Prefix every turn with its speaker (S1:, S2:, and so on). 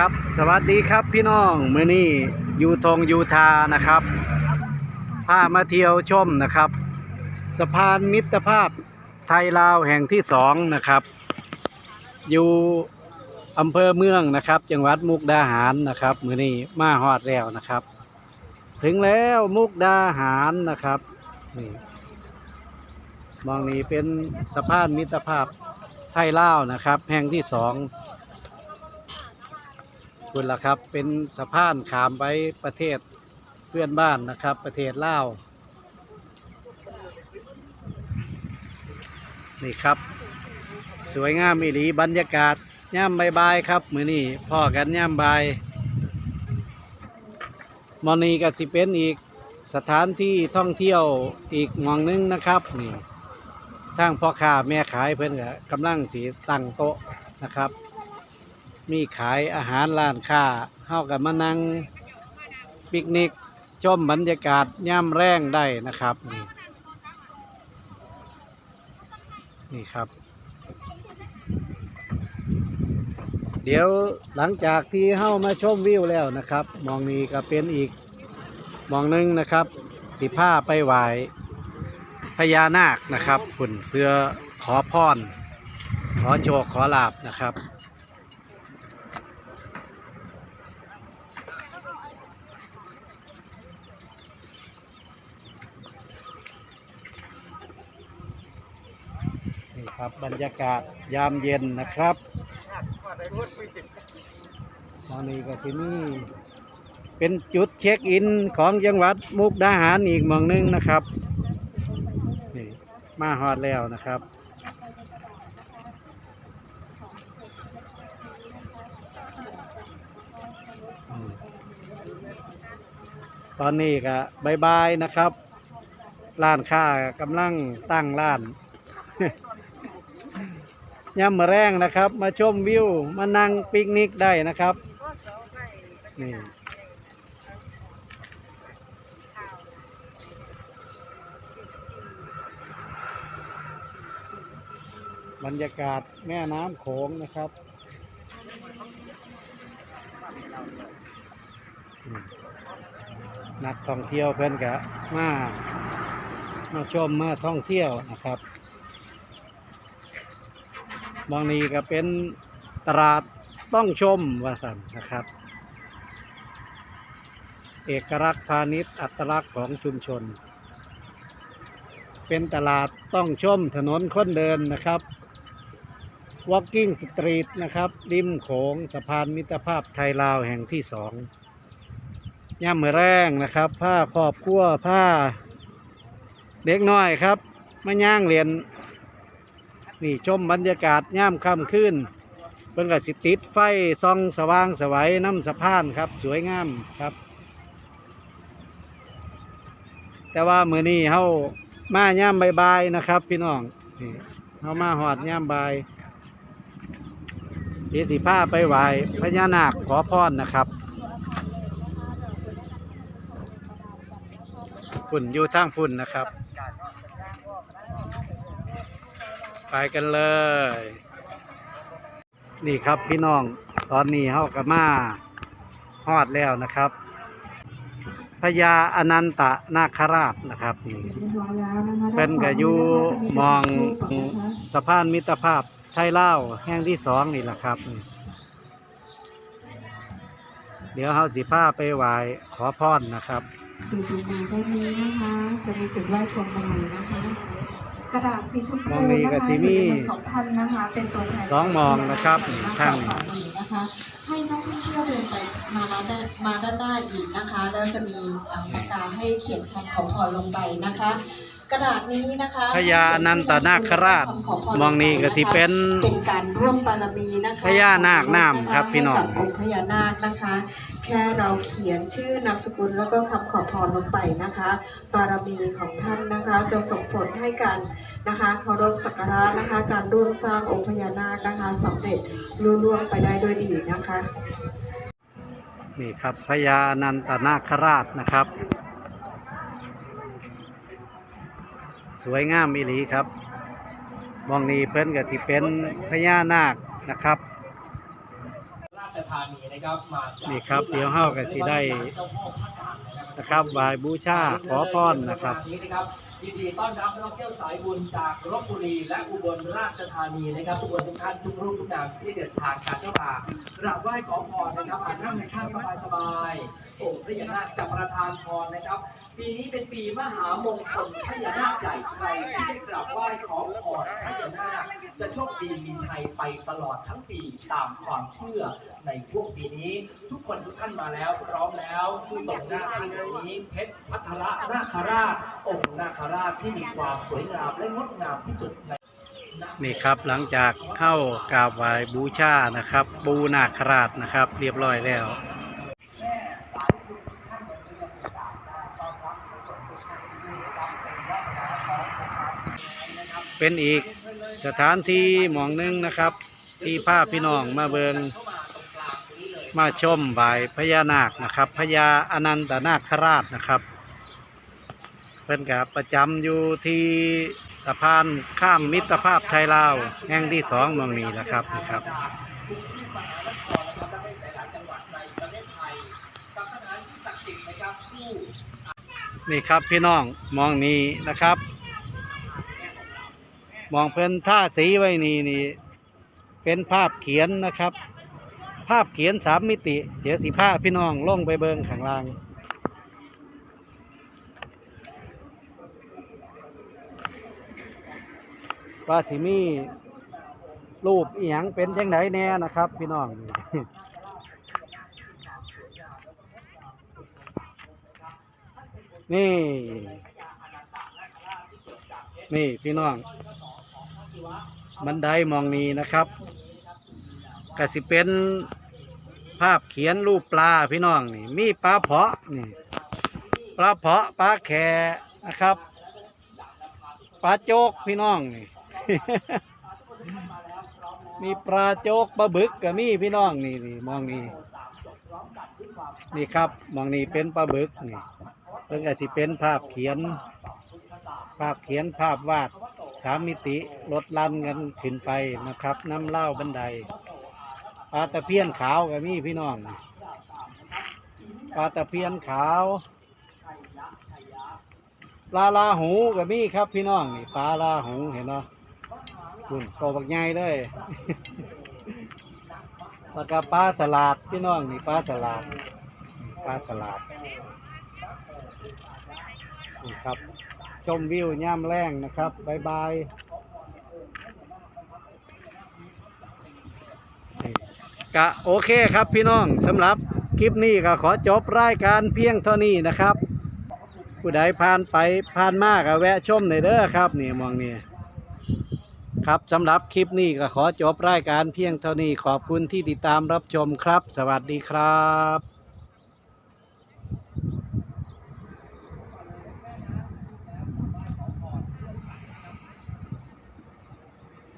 S1: ครับ สวัสดีครับพี่น้องเมื้อนี้ยูทงยูทานะครับพามาเที่ยวชมนะครับ สะพานมิตรภาพไทยลาวแห่งที่สองนะครับ อยู่อำเภอเมืองนะครับ จังหวัดมุกดาหารนะครับเมื้อนี้มาฮอดแล้วนะครับ ถึงแล้วมุกดาหารนะครับนี่มองนี้เป็นสะพานมิตรภาพไทยลาวนะครับ แห่งที่สอง คุณล่ะครับ เป็นสะพานขามไปประเทศเพื่อนบ้านนะครับ ประเทศลาวนี่ครับ สวยงามอีหลีบรรยากาศย่ำบายๆครับ มือนี้พ่อกันย่ำบายมอนีก็สิเป็นอีกสถานที่ท่องเที่ยวอีกมองหนึงนะครับนี่ทางพ่อค้าแม่ขายเพิ่อนก็กำลังสีตั้งโต๊ะนะครับ มีขายอาหารร้านค้าเฮากับมานั่งปิกนิกชมบรรยากาศย่ำแรงได้นะครับ นี่นี่ครับ เดี๋ยวหลังจากที่เฮามาชมวิวแล้วนะครับ มองนี้ก็เป็นอีกมองหนึงนะครับ สิผ้าไปไหวพญานาคนะครับคุณเพื่อขอพร ขอโชคขอลาบนะครับ ครับบรรยากาศยามเย็นนะครับตอนนี้ก็ที่นี่เป็นจุดเช็คอินของจังหวัดมุกดาหารอีกหมองหนึงนะครับนี่มาฮอดแล้วนะครับตอนนี้ก็บายบายนะครับ ร้านค้ากำลังตั้งร้าน ย่ำมาแรงนะครับ มาชมวิว มานั่งปิกนิกได้นะครับ นี่บรรยากาศแม่น้ำโขงนะครับ นักท่องเที่ยวเพื่อนกะมามาชมมาท่องเที่ยวนะครับ บางนี้ก็เป็นตลาดต้องชมว่าสันนะครับ เอกลักษณ์พาณิชย์อัตลักษณ์ของชุมชน เป็นตลาดต้องชมถนนคนเดินนะครับ Walking Street นะครับ ริมโขงสะพานมิตรภาพไทยลาวแห่งที่สองย่ำมือแรงนะครับ ผ้าครอบครัวผ้าเด็กน้อยครับมาย่างเรียน นี่ชมบรรยากาศย่ำค่ำขึ้นเพิ่นกับสิติดไฟส่องสว่างสวัยน้ำสะพานครับ สวยงามครับ แต่ว่ามือนี้เฮามาย่ำบายๆนะครับ พี่น้องนี่เฮามาหอดย่ำบายเดี๋ยวสิผ้าไปไหวพญานาคขอพรนะครับฝุ่นอยู่ทางฝุ่นนะครับ ไปกันเลย นี่ครับพี่น้อง ตอนนี้เฮากับมาฮอดแล้วนะครับพญาอนันตนาคราชนะครับนี่เป็นกับอยู่มองสะพานมิตรภาพไทยลาวแห่งที่สองนี่แหละครับนี่เดี๋ยวเฮาสิพาไปไหว้ขอพรนะครับ
S2: อยู่ตรงกลางด้านนี้นะคะจะมีจุดไหว้พรหมณีนะคะ กระดาษสีชมพู
S1: มองนี้
S2: นะ
S1: ก็
S2: คะ
S1: สิมี
S2: อยู่ในมือของท่านนะคะ เป็นตัวแทน
S1: สองมองนะครับ
S2: ข้า
S1: ข้างง
S2: ขวามือนะคะ ให้นักท่องเที่ยวเดินไปมาด้านมาด้านหน้าอีกนะคะ แล้วจะมีอ่าปากกาให้เขียนคำขอพรลงไปนะคะ กระดาษนี้นะคะ
S1: พญาอนันตนาคราชมองนี่ก็สิเป็น
S2: เป็นการร่วมบารมีนะคะ
S1: พญานาคน้ำครับพี่น้อง
S2: ให้กับองค์พญานาคนะคะ แค่เราเขียนชื่อนามสกุลแล้วก็คำขอพรลงไปนะคะบารมีของท่านนะคะ จะส่งผลให้การนะคะเคารพสักการะนะคะ การร่วมสร้างองค์พญานาคนะคะสำเร็จลุล่วงไปได้ด้วยดีนะคะ
S1: นี่ครับพญาอนันตนาคราชนะครับ สวยงามอีหลีครับมองนี้เพิ่นก็ที่เป็นพญานาคนะครับ
S3: ธานีนะครับมาจาก
S1: นี่ครับเดี๋ยวเฮาก็สิได้
S3: เจ้าพ่อพระกาศนะครับ
S1: นะครับไหว้บูชาขอพรนะครับ
S3: นี้นะครับ ยินดีต้อนรับนักท่องเที่ยวสายบุญจากลบบุรี และอุบลราชธานีนะครับทุกคนทุกท่านทุกรูปทุกนามที่เดินทางการเจ้ามากราบไหว้ขอพรนะครับอ่านนั่งในข้างสบายๆโอ้พระยานาคจะประทานพรนะครับ ปีนี้เป็นปีมหามงคลพญานาคใหญ่ใครที่ได้กราบไหว้ขอพรพญานาคจะโชคดีมีชัยไปตลอดทั้งปีตามความเชื่อในช่วงปีนี้ ทุกคนทุกท่านมาแล้วพร้อมแล้วตรงหน้าที่นี้เพชรพัทระนาคราชองค์นาคราชที่มีความสวยงามและงดงามที่สุดใน
S1: นี่ครับหลังจากเข้ากราบไหว้บูชานะครับ บูนาคราชนะครับ เรียบร้อยแล้วเป็นอีกสถานที่หมองหนึงนะครับ ที่พาพี่น้องมาเบิงมาชมไหว้พญานาคนะครับพญาอนันตนาคราชนะครับ พิ่นกับประจำอยู่ที่สะพานข้ามมิตรภาพไทยลาวแห่งที่สองเมืองนี้นะครับนี่ครับนี่ครับพี่น้องมองนี้นะครับ มองเพิ่นท่าสีไว้นี่นี่เป็นภาพเขียนนะครับ ภาพเขียนสามมิติ เดี๋ยวสีผ้าพี่น้องลงไปเบิงข้างล่าง ว่าสิมีรูปเอียงเป็นจังไดแน่นะครับ พี่น้องนี่ นี่พี่น้อง บันไดมองนี้นะครับก็สิเป็นภาพเขียนรูปปลาพี่น้องนี่ มีปลาเพาะนี่ปลาเพาะปลาแคนะครับปลาโจกพี่น้องนี่ มีปลาโจกปลาบึกก็มีพี่น้องนี่นี่มองนี่นี่ครับมองนี่เป็นปลาบึกนี่เพิ่งอาจสิเป็นภาพเขียน ภาพเขียนภาพวาดสามมิติลดลันกันขึ้นไปนะครับ น้ำเล่าบันไดปลาตะเพียนขาวก็มีพี่น้องปลาตะเพียนขาวปลาลาหูก็มีครับพี่น้องนี่ปลาลาหูเห็นเนาะ คุณโตบักใหญ่เลย แล้วก็ปลาสลัดพี่น้องนี่ปลาสลัดปลาสลัดนี่ครับ ชมวิวย่ามแรงนะครับบายบายก็โอเคครับพี่น้องสำหรับคลิปนี้ก็ขอจบรายการเพียงเท่านี้นะครับ ผู้ใดผ่านไปผ่านมาก็แวะชมในอยเด้อครับนี่มองนี่ ครับสำหรับคลิปนี้ก็ขอจบรายการเพียงเท่านี้ขอบคุณที่ติดตามรับชมครับ สวัสดีครับ